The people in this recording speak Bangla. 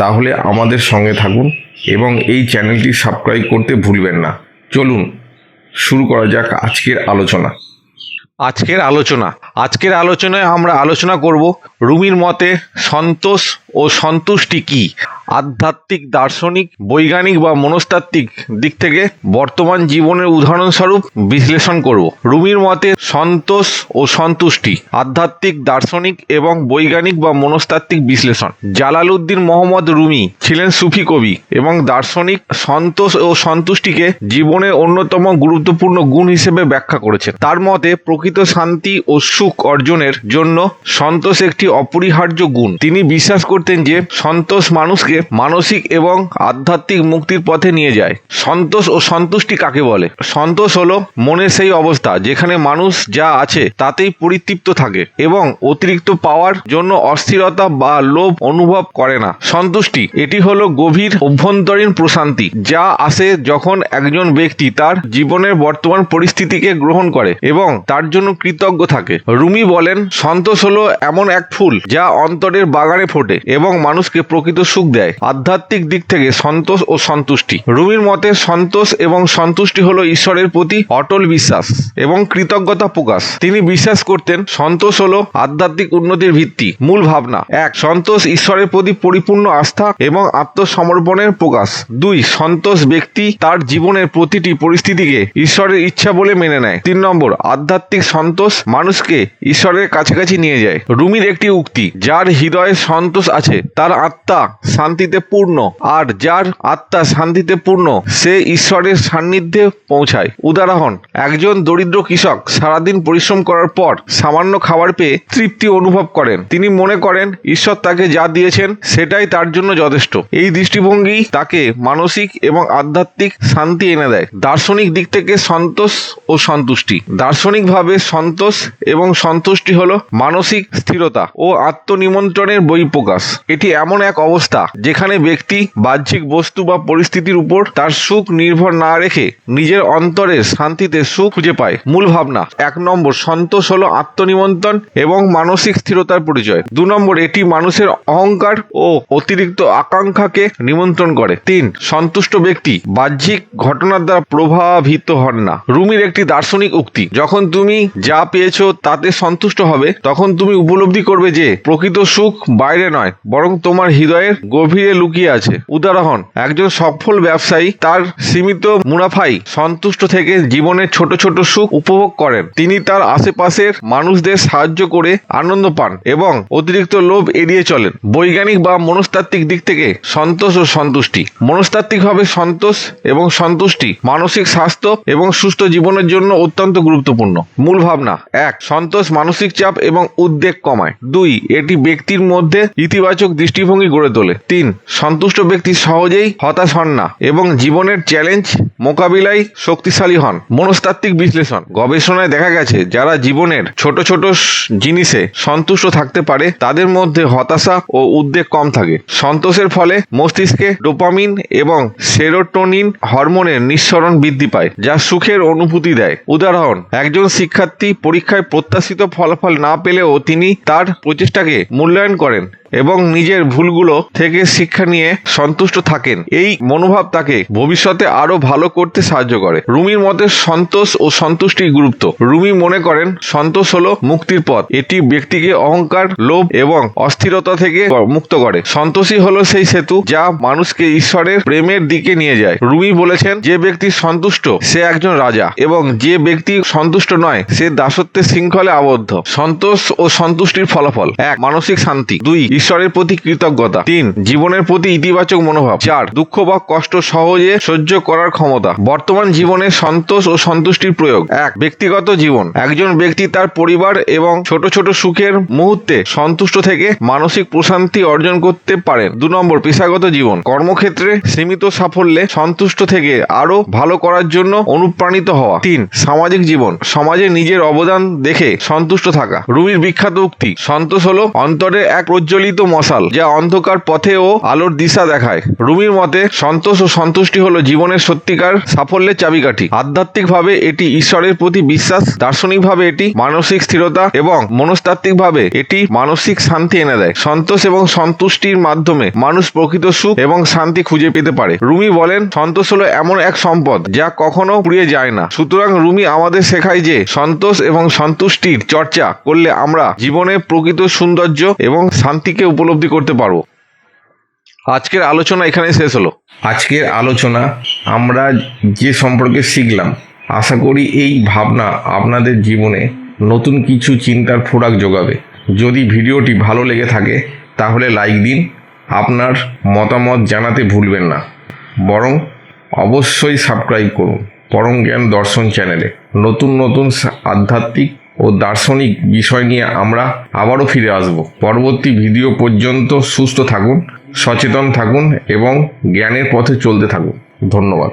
তাহলে আমাদের সঙ্গে থাকুন এবং এই চ্যানেলটি সাবস্ক্রাইব করতে ভুলবেন না। চলুন, শুরু করা যাক আজকের আলোচনা। আজকের আলোচনা। আজকের আলোচনায় আমরা আলোচনা করব রুমির মতে সন্তোষ ও সন্তুষ্টি কি? আধ্যাত্মিক, দার্শনিক, বৈজ্ঞানিক বা মনস্তাত্ত্বিক দিক থেকে বর্তমান জীবনের উদাহরণস্বরূপ বিশ্লেষণ করব। রুমির মতে সন্তোষ ও সন্তুষ্টি আধ্যাত্মিক, দার্শনিক এবং বৈজ্ঞানিক বা মনস্তাত্ত্বিক বিশ্লেষণ। জালালউদ্দিন মোহাম্মদ রুমি ছিলেন সুফি কবি এবং দার্শনিক সন্তোষ ও সন্তুষ্টিকে জীবনের অন্যতম গুরুত্বপূর্ণ গুণ হিসেবে ব্যাখ্যা করেছেন। তার মতে প্রকৃত শান্তি ও সুখ অর্জনের জন্য সন্তোষ একটি অপরিহার্য গুণ। তিনি বিশ্বাস করতেন যে সন্তোষ মানুষকে মানসিক এবং আধ্যাত্মিক মুক্তির পথে নিয়ে যায়। সন্তোষ ও সন্তুষ্টি কাকে বলে? সন্তোষ হলো মনের সেই অবস্থা যেখানে মানুষ যা আছে তাতেই পরিতৃপ্ত থাকে এবং অতিরিক্ত পাওয়ার জন্য অস্থিরতা বা লোভ অনুভব করে না। সন্তুষ্টি, এটি হলো গভীর অভ্যন্তরীণ প্রশান্তি যা আসে যখন একজন ব্যক্তি তার জীবনের বর্তমান পরিস্থিতিকে গ্রহণ করে এবং তার জন্য কৃতজ্ঞ থাকে। রুমি বলেন, সন্তোষ হলো এমন এক ফুল যা অন্তরের বাগানে ফোটে এবং মানুষকে প্রকৃত সুখ দেয়। আধ্যাত্মিক দিক থেকে সন্তোষ ও সন্তুষ্টি। রুমির মতে, সন্তোষ এবং সন্তুষ্টি হলো ঈশ্বরের প্রতি অটল বিশ্বাস এবং কৃতজ্ঞতা প্রকাশ। তিনি বিশ্বাস করতেন, সন্তোষ হলো আধ্যাত্মিক উন্নতির ভিত্তি, মূল ভাবনা। এক, সন্তোষ ঈশ্বরের প্রতি পরিপূর্ণ আস্থা এবং আত্মসমর্পণের প্রকাশ। দুই, সন্তোষ ব্যক্তি তার জীবনের প্রতিটি পরিস্থিতিকে ঈশ্বরের ইচ্ছা বলে মেনে নেয়। তিন নম্বর, আধ্যাত্মিক সন্তোষ মানুষকে ঈশ্বরের কাছাকাছি নিয়ে যায়। রুমির একটি উক্তি, যার হৃদয়ে সন্তোষ আছে, তার আত্মা শান্তিতে পূর্ণ, আর যার আত্মা শান্তিতে পূর্ণ, সে ঈশ্বরের সান্নিধ্যে পৌঁছায়। উদাহরণ, একজন দরিদ্র কৃষক সারাদিন পরিশ্রম করার পর সামান্য খাবার পেয়ে তৃপ্তি অনুভব করেন। তিনি মনে করেন, ঈশ্বর তাকে যা দিয়েছেন, সেটাই তার জন্য যথেষ্ট। এই দৃষ্টিভঙ্গি তাকে মানসিক এবং আধ্যাত্মিক শান্তি এনে দেয়। দার্শনিক দিক থেকে সন্তোষ ও সন্তুষ্টি। দার্শনিকভাবে সন্তোষ এবং সন্তুষ্টি হলো মানসিক স্থিরতা ও আত্মনিমন্ত্রণের বহিঃপ্রকাশ। এটি এমন এক অবস্থা যেখানে ব্যক্তি বাহ্যিক বস্তু বা পরিস্থিতির উপর তার সুখ নির্ভর না রেখে নিজের অন্তরের শান্তিতে সুখ খুঁজে পায়। মূল ভাবনা, এক নম্বর, সন্তোষ হলো আত্মনিমন্ত্রণ এবং মানসিক স্থিরতার পরিচয়। দু নম্বর, এটি মানুষের অহংকার ও অতিরিক্ত আকাঙ্ক্ষাকে নিমন্ত্রণ করে। তিন, সন্তুষ্ট ব্যক্তি বাহ্যিক ঘটনার দ্বারা প্রভাবিত হন না। রুমির একটি দার্শনিক উক্তি, যখন তুমি যা পেয়েছ তাতে সন্তুষ্ট হবে, তখন তুমি উপলব্ধি করবে যে প্রকৃত সুখ বাইরে নয়, বরং তোমার হৃদয়ের গভীরে লুকিয়ে আছে। উদাহরণ, একজন সফল ব্যবসায়ী তার সীমিত মুনাফাই সন্তুষ্ট থেকে জীবনের ছোট ছোট সুখ উপভোগ করেন। তিনি তার আশেপাশের মানুষদের সাহায্য করে আনন্দ পান এবং অতিরিক্ত লোভ এড়িয়ে চলেন। বৈজ্ঞানিক বা মনস্তাত্ত্বিক দিক থেকে সন্তোষ ও সন্তুষ্টি। মনস্তাত্ত্বিকভাবে সন্তোষ এবং সন্তুষ্টি মানসিক স্বাস্থ্য এবং সুস্থ জীবনের জন্য অত্যন্ত গুরুত্বপূর্ণ। মূল ভাবনা, এক সন্তোষ মানসিক চাপ এবং উদ্বেগ কমায়। দুই, এটি ব্যক্তির মধ্যে ইতিবাচক দৃষ্টিভঙ্গি গড়ে তোলে। তিন, সন্তুষ্ট ব্যক্তি সহজেই হতাশ হন না এবং জীবনের চ্যালেঞ্জ মোকাবিলায় শক্তিশালী হন। মনস্তাত্ত্বিক বিশ্লেষণ। গবেষণায় দেখা গেছে, যারা জীবনের ছোট ছোট জিনিসে সন্তুষ্ট থাকতে পারে, তাদের মধ্যে হতাশা ও উদ্বেগ কম থাকে। সন্তোষের ফলে মস্তিষ্কে ডোপামিন এবং সেরোটোনিন হরমোনের নিঃসরণ বৃদ্ধি পায়, যা সুখের অনুভূতি দেয়। উদাহরণ, একজন শিক্ষার্থী পরীক্ষায় প্রত্যাশিত ফলাফল না পেলেও তিনি তার প্রচেষ্টাকে মূল্যায়ন করেন। এবং নিজের ভুলগুলো থেকে শিক্ষা নিয়ে সন্তুষ্ট থাকেন। এই মনোভাব তাকে ভবিষ্যতে আরও ভালো করতে সাহায্য করে। রুমির মতে সন্তোষ ও সন্তুষ্টির গুরুত্ব। রুমি মনে করেন, সন্তোষ হলো মুক্তির পথ। এটি ব্যক্তিকে অহংকার, লোভ এবং অস্থিরতা থেকে মুক্ত করে। সন্তোষী হলো সেই সেতু যা মানুষকে ঈশ্বরের প্রেমের দিকে নিয়ে যায়। রুমি বলেছেন, যে ব্যক্তি সন্তুষ্ট, সে একজন রাজা এবং যে ব্যক্তি সন্তুষ্ট নয়, সে দাসত্বের শৃঙ্খলে আবদ্ধ। সন্তোষ ও সন্তুষ্টির ফলাফল এক, মানসিক শান্তি। দুই ঈশ্বরের প্রতি কৃতজ্ঞতা। তিন, জীবনের প্রতি ইতিবাচক মনোভাব। চার, দুঃখ বা কষ্ট সহজে সহ্য করার ক্ষমতা। বর্তমান জীবনে সন্তোষ ও সন্তুষ্টির প্রয়োগ। এক, ব্যক্তিগত জীবন। একজন ব্যক্তি তার পরিবার এবং ছোট ছোট সুখের মুহূর্তে সন্তুষ্ট থেকে মানসিক প্রশান্তি অর্জন করতে পারেন। দু নম্বর, পেশাগত জীবন। কর্মক্ষেত্রে সীমিত সাফল্যে সন্তুষ্ট থেকে আরও ভালো করার জন্য অনুপ্রাণিত হওয়া। তিন, সামাজিক জীবন। সমাজে নিজের অবদান দেখে সন্তুষ্ট থাকা। রুমির বিখ্যাত উক্তি, সন্তোষ হলো অন্তরে এক প্রজ্বলিত মশাল, যা অন্ধকার পথে ও আলোর দিশা দেখায়। রুমির মতে, সন্তোষ ও সন্তুষ্টি হলো জীবনের সত্যিকার সাফল্যের চাবিকাঠি। আধ্যাত্মিকভাবে এটি ঈশ্বরের প্রতি বিশ্বাস, দার্শনিকভাবে এটি মানসিক স্থিরতা এবং মনস্তাত্ত্বিকভাবে এটি মানসিক শান্তি এনে দেয়। সন্তোষ এবং সন্তুষ্টির মাধ্যমে মানুষ প্রকৃত সুখ এবং শান্তি খুঁজে পেতে পারে। রুমি বলেন, সন্তোষ হলো এমন এক সম্পদ যা কখনো পুড়িয়ে যায় না। সুতরাং রুমি আমাদের শেখায় যে, সন্তোষ এবং সন্তুষ্টির চর্চা করলে আমরা জীবনে প্রকৃত সৌন্দর্য এবং শান্তিকে উপলব্ধি করতে পারব? আজকের আলোচনা এখানে শেষ হলো। আজকের আলোচনা আমরা যে সম্পর্কে শিখলাম, আশা করি এই ভাবনা আপনাদের জীবনে নতুন কিছু চিন্তার ফোরাক যোগাবে। যদি ভিডিওটি ভালো লেগে থাকে, তাহলে লাইক দিন, আপনার মতামত জানাতে ভুলবেন না। বরং অবশ্যই সাবস্ক্রাইব করুন, পরম জ্ঞান দর্শন চ্যানেলে। নতুন নতুন আধ্যাত্মিক ও দার্শনিক বিষয় নিয়ে আমরা আবারও ফিরে আসব। পরবর্তী ভিডিও পর্যন্ত সুস্থ থাকুন, সচেতন থাকুন এবং জ্ঞানের পথে চলতে থাকুন। ধন্যবাদ।